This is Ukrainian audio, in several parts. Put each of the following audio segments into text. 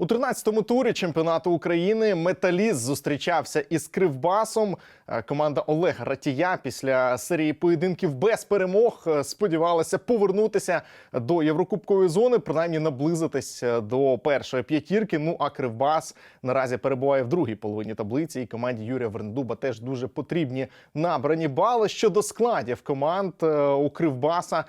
У 13-му турі чемпіонату України металіст зустрічався із Кривбасом. Е, Команда Олега Ратія після серії поєдинків без перемог е, сподівалася повернутися до Єврокубкової зони, принаймні наблизитись е, до першої п'ятірки. Ну а Кривбас наразі перебуває в другій половині таблиці. І команді Юрія Верндуба теж дуже потрібні набрані бали. Щодо складів команд у Кривбаса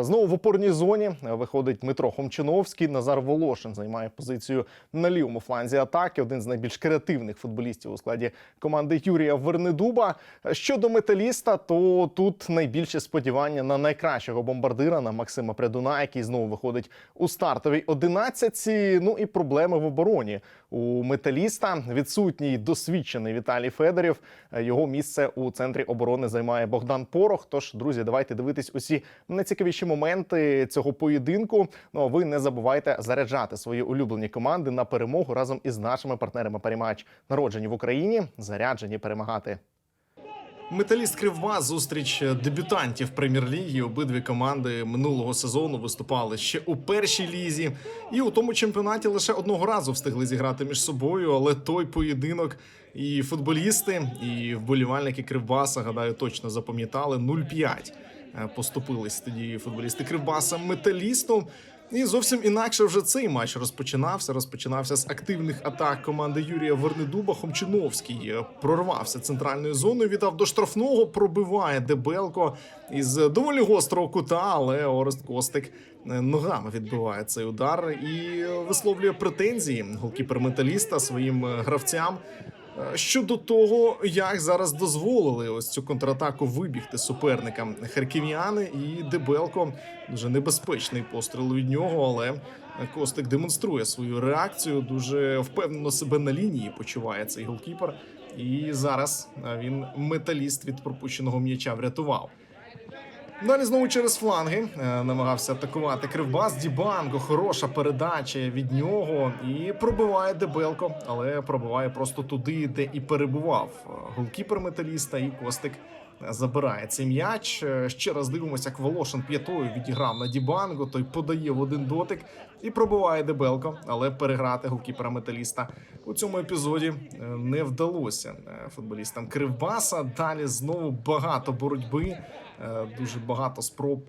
знову в опорній зоні виходить Дмитро Хомчиновський. Назар Волошин займає позицію на лівому фланзі атаки. Один з найбільш креативних футболістів у складі команди Юрія Вернедуба. Щодо металіста, то тут найбільше сподівання на найкращого бомбардира на Максима Прядуна, який знову виходить у стартовій одинадцятці. Ну і проблеми в обороні у металіста. Відсутній досвідчений Віталій Федорів. Його місце у центрі оборони займає Богдан Порох. Тож, друзі, давайте дивитись усі найцікавіші моменти цього поєдинку. Ну а ви не забувайте заряджати свої улюблені команди на перемогу разом із нашими партнерами Парімач, народжені в Україні, заряджені перемагати. Металіст Кривбас зустріч дебютантів прем'єр-ліги. Обидві команди минулого сезону виступали ще у першій лізі, і у тому чемпіонаті лише одного разу встигли зіграти між собою. Але той поєдинок і футболісти, і вболівальники Кривбаса, гадаю, точно запам'ятали 0-5. Е, Поступились тоді футболісти Кривбаса металісту. І зовсім інакше вже цей матч розпочинався. Розпочинався з активних атак команди Юрія Вернедуба. Хомчиновський е, прорвався центральною зоною. Віддав до штрафного, пробиває Дебелко із доволі гострого кута, але Орест Костик е, ногами відбиває цей удар і е, висловлює претензії голкіпер металіста своїм гравцям. Е, Щодо того, як зараз дозволили ось цю контратаку вибігти суперникам харків'яни і Дебелко дуже небезпечний постріл від нього, але Костик демонструє свою реакцію. Дуже впевнено себе на лінії почуває цей голкіпер. І зараз е, він металіст від пропущеного м'яча врятував. Далі знову через фланги е, намагався атакувати Кривбас. Дібанко, хороша передача від нього і пробиває Дебелко, але пробиває просто туди, де і перебував е, голкіпер металіста, і Костик забирає цей м'яч. Е, Ще раз дивимося, як Волошин п'ятою відіграв на Дібанго. Той подає в один дотик і пробиває Дебелко, але переграти голкіпера металіста у цьому епізоді е, не вдалося е, футболістам Кривбаса. Далі знову багато боротьби. Дуже багато спроб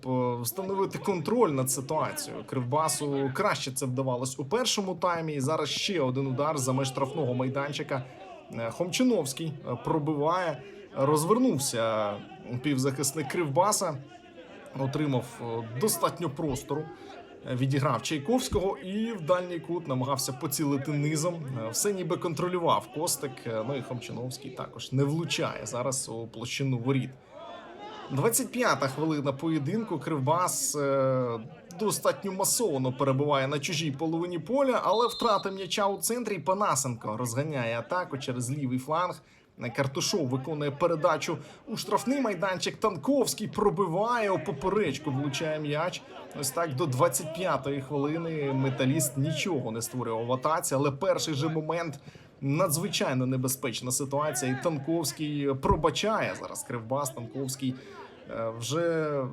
встановити контроль над ситуацією. Кривбасу краще це вдавалось у першому таймі. І зараз ще один удар за меж штрафного майданчика. Хомчиновський пробиває, розвернувся півзахисник Кривбаса, отримав е, достатньо простору. Відіграв Чайковського і в дальній кут намагався поцілити низом. Е, Все ніби контролював Костик. е, Ну і Хомчиновський також не влучає зараз у площину воріт. 25-та хвилина поєдинку. Кривбас достатньо масово перебуває на чужій половині поля, але втрата м'яча у центрі. Панасенко розганяє атаку через лівий фланг. Картушов виконує передачу у штрафний майданчик. Танковський пробиває у поперечку, влучає м'яч. Ось так до 25-ї хвилини металіст нічого не створював в атаці, але перший же момент надзвичайно небезпечна ситуація. І Танковський пробачає зараз. Кривбас Танковський е, вже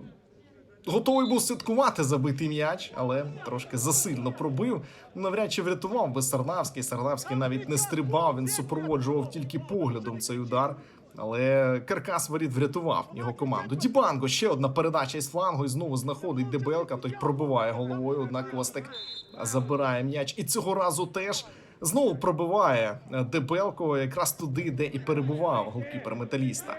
готовий був святкувати забитий м'яч, але трошки засильно пробив. Навряд чи врятував би Сарнавський. Сарнавський навіть не стрибав, він супроводжував тільки поглядом цей удар. Але каркас воріт врятував його команду. Дібанго ще одна передача із флангу і знову знаходить Дебелка. Той пробиває головою. Однак Костик забирає м'яч. І цього разу теж знову пробиває Дебелко якраз туди, де і перебував голкіпер металіста.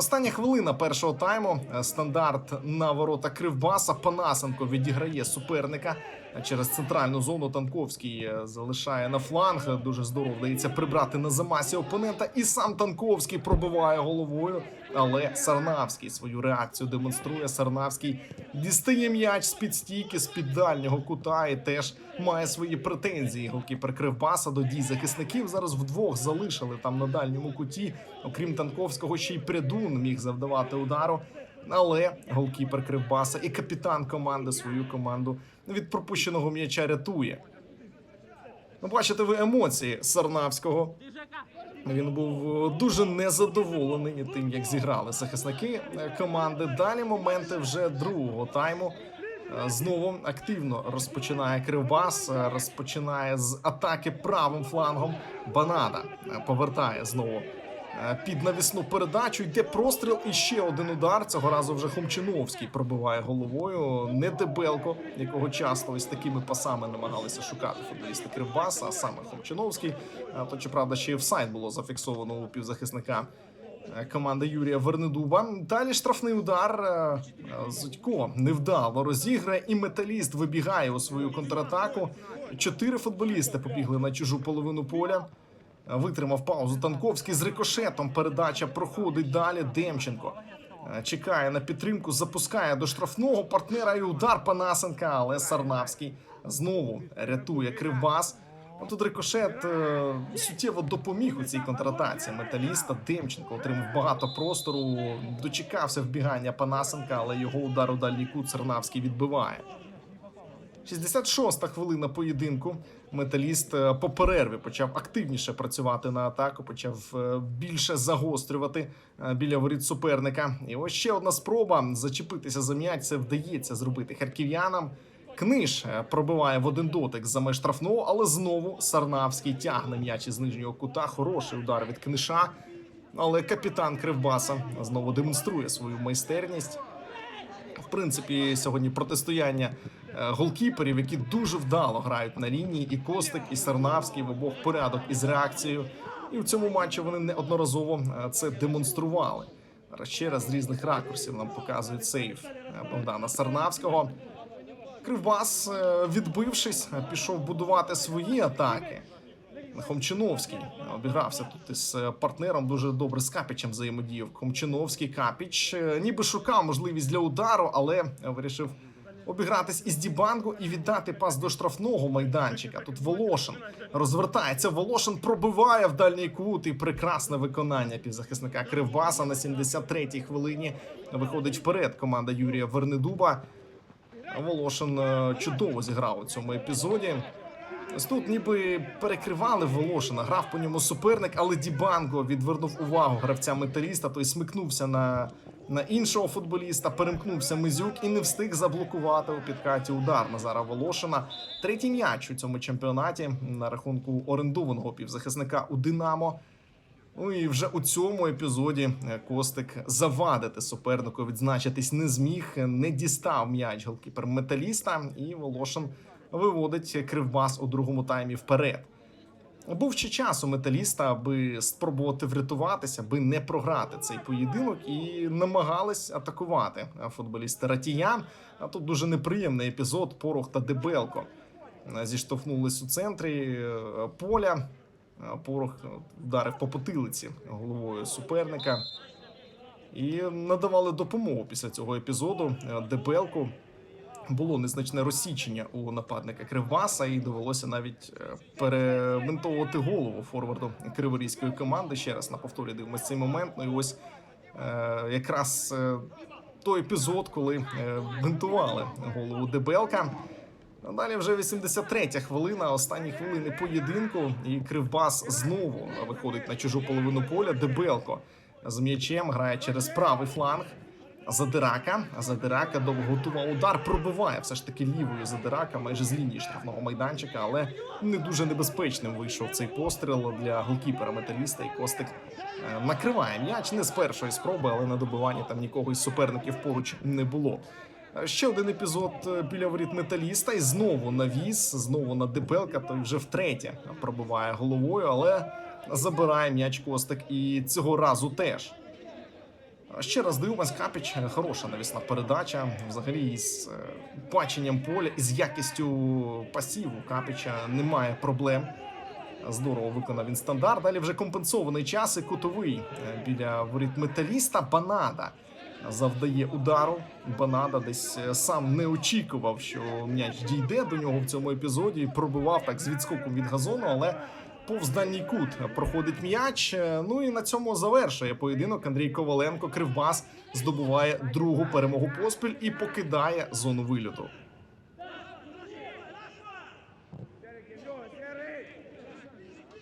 Остання хвилина першого тайму. Е, Стандарт на ворота Кривбаса. Панасенко відіграє суперника через центральну зону. Танковський е, залишає на фланг. Дуже здорово вдається прибрати на замасі опонента. І сам Танковський пробиває головою. Але Сарнавський свою реакцію демонструє. Сарнавський дістає м'яч з під стійки, з під дальнього кута і теж має свої претензії. Голкіпер Кривбаса до дій захисників зараз вдвох залишили там на дальньому куті. Окрім Танковського, ще й Придун міг завдавати удару. Але голкіпер Кривбаса і капітан команди свою команду від пропущеного м'яча рятує. Ну, бачите ви емоції Сарнавського. Він був е, дуже незадоволений тим, як зіграли захисники е, команди. Далі моменти вже другого тайму. Е, Знову активно розпочинає Кривбас, розпочинає з атаки правим флангом. Банада повертає знову під навісну передачу. Йде простріл і ще один удар. Цього разу вже Хомчиновський пробиває головою. Не Дебелко, якого часто ось такими пасами намагалися шукати футболісти Кривбаса, а саме Хомчиновський. Е, То, чи правда, ще й офсайд було зафіксовано у півзахисника е, команди Юрія Вернедуба. Далі штрафний удар. е, е, Зудько невдало розіграє, і металіст вибігає у свою контратаку. Чотири футболісти побігли на чужу половину поля. Витримав паузу Танковський з рикошетом. Передача проходить далі. Демченко е, чекає на підтримку, запускає до штрафного партнера і удар Панасенка, але Сарнавський знову рятує Кривбас. Тут рикошет е, суттєво допоміг у цій контратації металіста. Демченко отримав багато простору, дочекався вбігання Панасенка, але його удар у дальній кут Сарнавський відбиває. 66-та хвилина поєдинку. Металіст е, по перерві почав активніше працювати на атаку, почав е, більше загострювати е, біля воріт суперника. І ось ще одна спроба зачепитися за м'яч. Це вдається зробити харків'янам. Книж пробиває в один дотик за меж штрафного, але знову Сарнавський тягне м'яч із нижнього кута. Хороший удар від книша. Але капітан Кривбаса знову демонструє свою майстерність. В принципі, сьогодні протистояння е, голкіперів, які дуже вдало грають на лінії, і Костик, і Сарнавський в обох порядок із реакцією. І в цьому матчі вони неодноразово е, це демонстрували. Ще раз з різних ракурсів нам показують сейф е, Богдана Сарнавського. Кривбас, відбившись, пішов будувати свої атаки. Хомчиновський обігрався тут із е, партнером. Дуже добре з Капічем взаємодіяв. Хомчиновський Капіч е, ніби шукав можливість для удару, але е, вирішив обігратись із Дібанго і віддати пас до штрафного майданчика. Тут Волошин розвертається. Волошин пробиває в дальній кут і прекрасне виконання півзахисника Кривбаса на 73-й хвилині. Виходить вперед команда Юрія Вернедуба. Волошин чудово зіграв у цьому епізоді. Тут ніби перекривали Волошина, грав по ньому суперник, але Дібанго відвернув увагу гравця металіста. Той смикнувся на, на іншого футболіста, перемкнувся Мизюк і не встиг заблокувати у підкаті удар Назара Волошина. Третій м'яч у цьому чемпіонаті на рахунку орендованого півзахисника у Динамо. Ну і вже у цьому епізоді е, Костик завадити супернику відзначитись не зміг, не дістав м'яч голкіпер металіста, і Волошин виводить Кривбас у другому таймі вперед. Був ще час у металіста, аби спробувати врятуватися, аби не програти цей поєдинок, і намагались атакувати футболісти Ратіян. А тут дуже неприємний епізод. Порох та Дебелко зіштовхнулись у центрі е, поля. Е, Порох вдарив по потилиці головою суперника і надавали допомогу після цього епізоду. Е, Дебелку було незначне розсічення у нападника Кривбаса, і довелося навіть е, перевинтовувати голову форварду криворізької команди. Ще раз на повторі дивимося цей момент. Ну і ось е, якраз е, той епізод, коли бинтували голову Дебелка. Далі вже 83-я хвилина, останні хвилини поєдинку, і Кривбас знову виходить на чужу половину поля. Дебелко з м'ячем грає через правий фланг. Задирака. Задирака довго готував удар, пробиває все ж таки лівою задирака, майже з лінії штрафного майданчика, але не дуже небезпечним вийшов цей постріл для голкіпера металіста. І Костик е, накриває м'яч не з першої спроби, але на добиванні там нікого із суперників поруч не було. Е, Ще один епізод е, біля воріт металіста, і знову навіс, знову на Дебелка, той вже втретє пробиває головою, але забирає м'яч Костик і цього разу теж. Ще раз дивимось, Капіч е, хороша навісна передача. Взагалі, із е, баченням поля і з якістю пасів Капіча немає проблем. Здорово виконав він стандарт. Далі вже компенсований час і кутовий е, біля воріт металіста. Банада завдає удару. Банада десь сам не очікував, що м'яч дійде до нього в цьому епізоді. Пробивав так з відскоком від газону, але повз дальній кут проходить м'яч. Е, Ну і на цьому завершує поєдинок. Андрій Коваленко Кривбас здобуває другу перемогу поспіль і покидає зону вильоту.